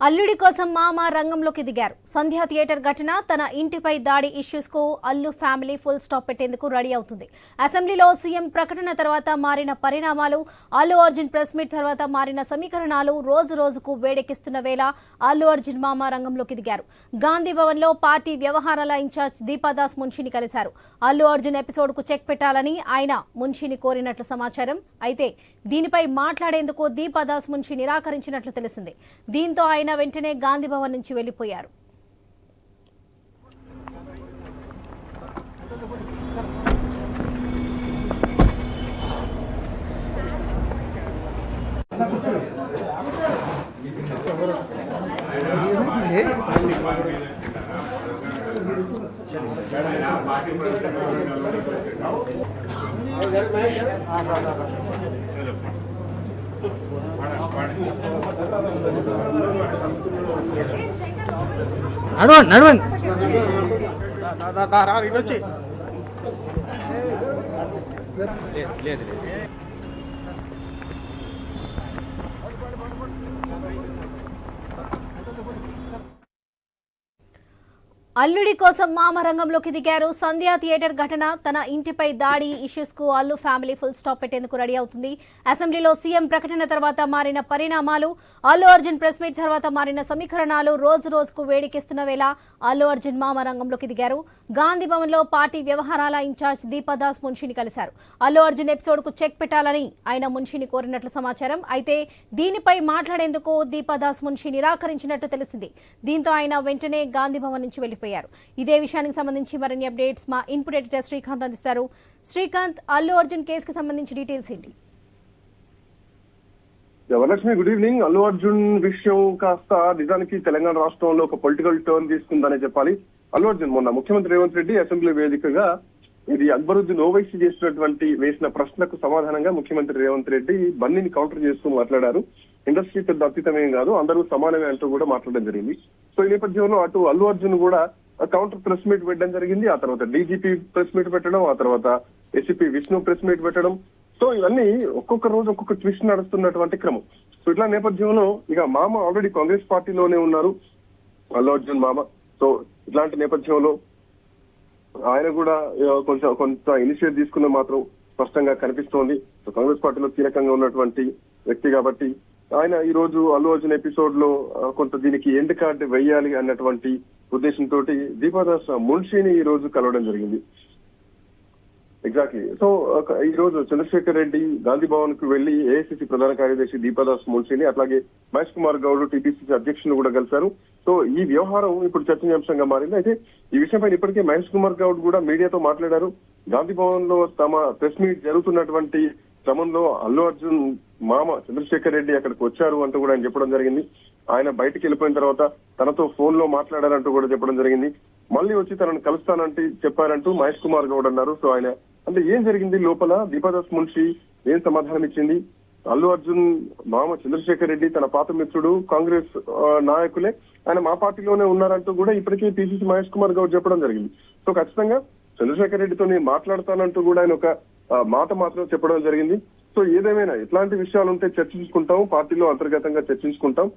అల్లుడి కోసం మామ రంగంలోకి దిగారు. సంధ్యా థియేటర్ ఘటన తన ఇంటిపై దాడి ఇష్యూస్కు అల్లు ఫ్యామిలీ ఫుల్ స్టాప్ పెట్టేందుకు రెడీ అవుతుంది. అసెంబ్లీలో సీఎం ప్రకటన తర్వాత మారిన పరిణామాలు అల్లు అర్జున్ ప్రెస్ మీట్ తర్వాత మారిన సమీకరణాలు రోజు రోజుకు వేడెక్కిస్తున్న వేళ అల్లు అర్జున్ మామ రంగంలోకి దిగారు. గాంధీ భవన్లో పార్టీ వ్యవహారాల ఇన్ఛార్జ్ దీపాదాస్ మున్షిని కలిశారు. అల్లు అర్జున్ ఎపిసోడ్కు చెక్ పెట్టాలని ఆయన మున్షిని కోరినట్లు సమాచారం. అయితే దీనిపై మాట్లాడేందుకు దీపాదాస్ మున్షి నిరాకరించినట్లు తెలిసింది. దీంతో ఆయన వెంటనే గాంధీ భవన్ నుంచి వెళ్ళిపోయారు నడవండి నడవండి. వచ్చి. అల్లుడి కోసం మామ రంగంలోకి దిగారు. సంధ్యా థియేటర్ ఘటన తన ఇంటిపై దాడి ఇష్యూస్కు అల్లు ఫ్యామిలీ ఫుల్ స్టాప్ పెట్టేందుకు రెడీ అవుతుంది. అసెంబ్లీలో సీఎం ప్రకటన తర్వాత మారిన పరిణామాలు అల్లు అర్జున్ ప్రెస్ మీట్ తర్వాత మారిన సమీకరణాలు రోజు రోజుకు వేడికిస్తున్న వేళ అల్లు అర్జున్ మామ రంగంలోకి దిగారు. గాంధీ భవన్లో పార్టీ వ్యవహారాల ఇన్ఛార్జ్ దీపదాస్ మున్షిని కలిశారు. అల్లు అర్జున్ ఎపిసోడ్కు చెక్ పెట్టాలని ఆయన మున్షిని కోరినట్లు సమాచారం. అయితే దీనిపై మాట్లాడేందుకు దీపదాస్ మున్షి నిరాకరించినట్టు తెలిసింది. దీంతో ఆయన వెంటనే గాంధీ భవన్ నుంచి వెళ్ళిపోయారు ఇదే విషయానికి సంబంధించి మరిన్ని అప్డేట్స్ మా ఇన్పుట్ ఎడిటర్ శ్రీకాంత్ అందిస్తారు. శ్రీకాంత్ అల్లు అర్జున్ కేసుకు సంబంధించి డీటెయిల్స్ ఏంటి? Varalakshmi good evening. Allu Arjun విషయం కాస్త నిజానికి తెలంగాణ రాష్ట్రంలో ఒక పొలిటికల్ టర్న్ తీసుకుందనే చెప్పాలి. అల్లు అర్జున్ మొన్న ముఖ్యమంత్రి రేవంత్ రెడ్డి అసెంబ్లీ వేదికగా ఇది అక్బరుద్దీన్ ఓవైసీ చేసినటువంటి వేసిన ప్రశ్నకు సమాధానంగా ముఖ్యమంత్రి రేవంత్ రెడ్డి బన్నీని కౌంటర్ చేస్తూ మాట్లాడారు. ఇండస్ట్రీ పెద్ద అతీతమేం కాదు అందరూ సమానమే అంటూ కూడా మాట్లాడడం జరిగింది. సో ఈ నేపథ్యంలో అటు అల్లు అర్జున్ కూడా కౌంటర్ ప్రెస్ మీట్ పెట్టడం జరిగింది. ఆ తర్వాత డీజీపీ ప్రెస్ మీట్ పెట్టడం ఆ తర్వాత ఎస్పీ విష్ణు ప్రెస్ మీట్ పెట్టడం. సో ఇవన్నీ ఒక్కొక్క రోజు ఒక్కొక్క ట్విస్ట్ నడుస్తున్నటువంటి క్రమం. సో ఇట్లా నేపథ్యంలో ఇక మామ ఆల్రెడీ కాంగ్రెస్ పార్టీలోనే ఉన్నారు. అల్లు అర్జున్ మామ. సో ఇట్లాంటి నేపథ్యంలో ఆయన కూడా కొంచెం కొంత ఇనిషియేట్ తీసుకున్న మాత్రం స్పష్టంగా కనిపిస్తోంది. సో కాంగ్రెస్ పార్టీలో కీలకంగా ఉన్నటువంటి వ్యక్తి కాబట్టి ఆయన ఈ రోజు అల్లు అర్జున్ ఎపిసోడ్లో కొంత దీనికి ఎండ్ కార్డ్ వేయాలి అన్నటువంటి ఉద్దేశంతో దీపాదాస్ మున్షిని ఈ రోజు కలవడం జరిగింది. ఎగ్జాక్ట్లీ సో ఈ రోజు చంద్రశేఖర్ రెడ్డి గాంధీ భవన్కు వెళ్ళి ఏఐసిసి ప్రధాన కార్యదర్శి దీపాదాస్ మున్షిని అట్లాగే మహేష్ కుమార్ గౌడ్ టీపీసీసీ అధ్యక్షులు కూడా కలిశారు. సో ఈ వ్యవహారం ఇప్పుడు చర్చనీయాంశంగా మారింది. అయితే ఈ విషయంపై ఇప్పటికే మహేష్ కుమార్ గౌడ్ కూడా మీడియాతో మాట్లాడారు. గాంధీ భవన్లో తమ ప్రెస్ మీట్ జరుగుతున్నటువంటి క్రమంలో అల్లు అర్జున్ మామ చంద్రశేఖర్ రెడ్డి అక్కడికి వచ్చారు అంటూ కూడా ఆయన చెప్పడం జరిగింది. ఆయన బయటికి వెళ్ళిపోయిన తర్వాత తనతో ఫోన్లో మాట్లాడారంటూ కూడా చెప్పడం జరిగింది. మళ్ళీ వచ్చి తనను కలుస్తానంటే చెప్పారంటూ మహేష్ కుమార్ గౌడ్ అన్నారు. సో ఆయన అంటే ఏం జరిగింది లోపల? దీపాదాస్ మున్షి ఏం సమాధానం ఇచ్చింది? అల్లు అర్జున్ మామ చంద్రశేఖర్ రెడ్డి తన పాత మిత్రుడు కాంగ్రెస్ నాయకులే. ఆయన మా పార్టీలోనే ఉన్నారంటూ కూడా ఇప్పటికే పిసిసి మహేష్ కుమార్ గౌడ్ చెప్పడం జరిగింది. సో ఖచ్చితంగా చంద్రశేఖర్ రెడ్డితో నేను మాట్లాడతానంటూ కూడా ఆయన ఒక మాట మాత్రం చెప్పడం జరిగింది. సో ఏదేమైనా ఎట్లాంటి విషయాలు ఉంటే చర్చించుకుంటాం. పార్టీలో అంతర్గతంగా చర్చించుకుంటాం.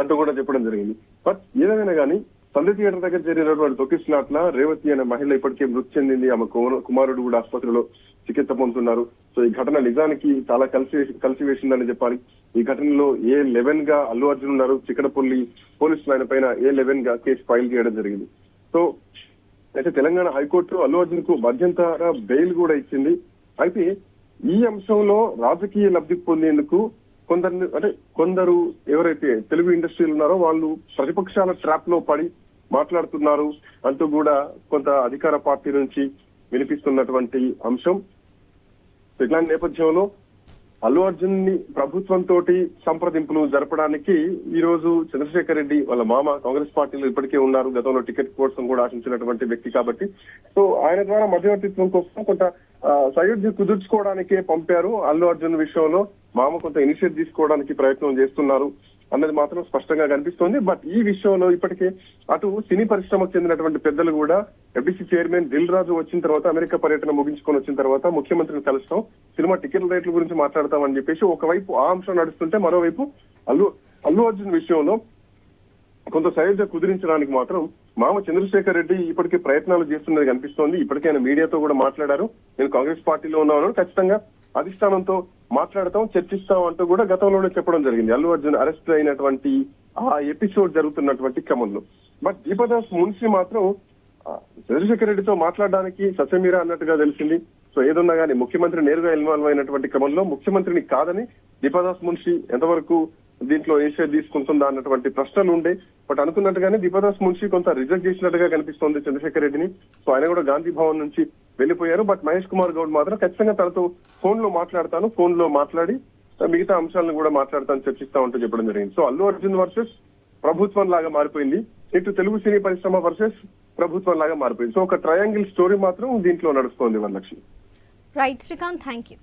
అంటూ కూడా చెప్పడం జరిగింది. బట్ ఏదైనా కానీ సంధ్య థియేటర్ దగ్గర జరిగినటువంటి తొక్కిసలాట్ల రేవతి అనే మహిళ ఇప్పటికే మృతి చెందింది. ఆమె కుమారుడు కూడా ఆసుపత్రిలో చికిత్స పొందుతున్నారు. సో ఈ ఘటన నిజానికి చాలా కలిసి కలిసి వేసిందని చెప్పాలి. ఈ ఘటనలో ఏ లెవెన్గా అల్లు అర్జున్ ఉన్నారు చిక్కడపల్లి పోలీసులు ఆయన పైన ఏ లెవెన్గా కేసు ఫైల్ చేయడం జరిగింది. సో అయితే తెలంగాణ హైకోర్టు అల్లు అర్జున్కు మధ్యంతర బెయిల్ కూడా ఇచ్చింది. అయితే ఈ అంశంలో రాజకీయ లబ్ధి పొందేందుకు కొందరు అంటే కొందరు ఎవరైతే తెలుగు ఇండస్ట్రీలు ఉన్నారో వాళ్ళు ప్రతిపక్షాల ట్రాప్లో పడి మాట్లాడుతున్నారు. అంటూ కూడా కొంత అధికార పార్టీ నుంచి వినిపిస్తున్నటువంటి అంశం. ఇట్లాంటి నేపథ్యంలో అల్లు అర్జున్ని ప్రభుత్వంతో సంప్రదింపులు జరపడానికి ఈ రోజు చంద్రశేఖర్ రెడ్డి వాళ్ళ మామ కాంగ్రెస్ పార్టీలో ఇప్పటికే ఉన్నారు. గతంలో టికెట్ కోసం కూడా ఆశించినటువంటి వ్యక్తి కాబట్టి. సో ఆయన ద్వారా మధ్యవర్తిత్వం కోసం కొంత సయోధ్య కుదుర్చుకోవడానికే పంపారు అల్లు అర్జున్ విషయంలో. మామ కొంత ఇనిషియేట్ తీసుకోవడానికి ప్రయత్నం చేస్తున్నారు అన్నది మాత్రం స్పష్టంగా కనిపిస్తోంది. బట్ ఈ విషయంలో ఇప్పటికే అటు సినీ పరిశ్రమకు చెందినటువంటి పెద్దలు కూడా ఎబిసి చైర్మన్ దిల్ రాజు వచ్చిన తర్వాత అమెరికా పర్యటన ముగించుకొని వచ్చిన తర్వాత ముఖ్యమంత్రిని కలుస్తాం. సినిమా టికెట్ల రేట్ల గురించి మాట్లాడతామని చెప్పేసి ఒకవైపు ఆ అంశం నడుస్తుంటే మరోవైపు అల్లు అల్లు అర్జున్ విషయంలో కొంత సయోధ్య కుదిరించడానికి మాత్రం మామ చంద్రశేఖర్ రెడ్డి ఇప్పటికే ప్రయత్నాలు చేస్తున్నది కనిపిస్తోంది. ఇప్పటికే ఆయన మీడియాతో కూడా మాట్లాడారు. నేను కాంగ్రెస్ పార్టీలో ఉన్నాను. ఖచ్చితంగా అధిష్టానంతో మాట్లాడతాం చర్చిస్తాం అంటూ కూడా గతంలోనే చెప్పడం జరిగింది. అల్లు అర్జున్ అరెస్ట్ అయినటువంటి ఆ ఎపిసోడ్ జరుగుతున్నటువంటి క్రమంలో. బట్ దీపదాస్ మున్షి మాత్రం చంద్రశేఖర్ రెడ్డితో మాట్లాడడానికి ససమీరా అన్నట్టుగా తెలిసింది. సో ఏదున్నా కానీ ముఖ్యమంత్రి నేరుగా ఇన్వాల్వ్ అయినటువంటి క్రమంలో ముఖ్యమంత్రిని కాదని దీపదాస్ మున్షి ఎంతవరకు దీంట్లో ఏషియా తీసుకుంటుందా అన్నటువంటి ప్రశ్నలు ఉండే. బట్ అనుకున్నట్టుగానే దీపదాస్ మున్షి కొంత రిజెక్ట్ చేసినట్టుగా కనిపిస్తోంది చంద్రశేఖర్ రెడ్డిని. సో ఆయన కూడా గాంధీ భవన్ నుంచి వెళ్ళిపోయారు. బట్ మహేష్ కుమార్ గౌడ్ మాత్రం ఖచ్చితంగా తనతో ఫోన్లో మాట్లాడతాను. ఫోన్లో మాట్లాడి మిగతా అంశాలను కూడా మాట్లాడతాను చర్చిస్తా ఉంటూ చెప్పడం జరిగింది. సో అల్లు అర్జున్ వర్సెస్ ప్రభుత్వం లాగా మారిపోయింది. ఇటు తెలుగు సినీ పరిశ్రమ వర్సెస్ ప్రభుత్వం లాగా మారిపోయింది. సో ఒక ట్రయాంగిల్ స్టోరీ మాత్రం దీంట్లో నడుస్తోంది Varalakshmi. Right Srikanth thank you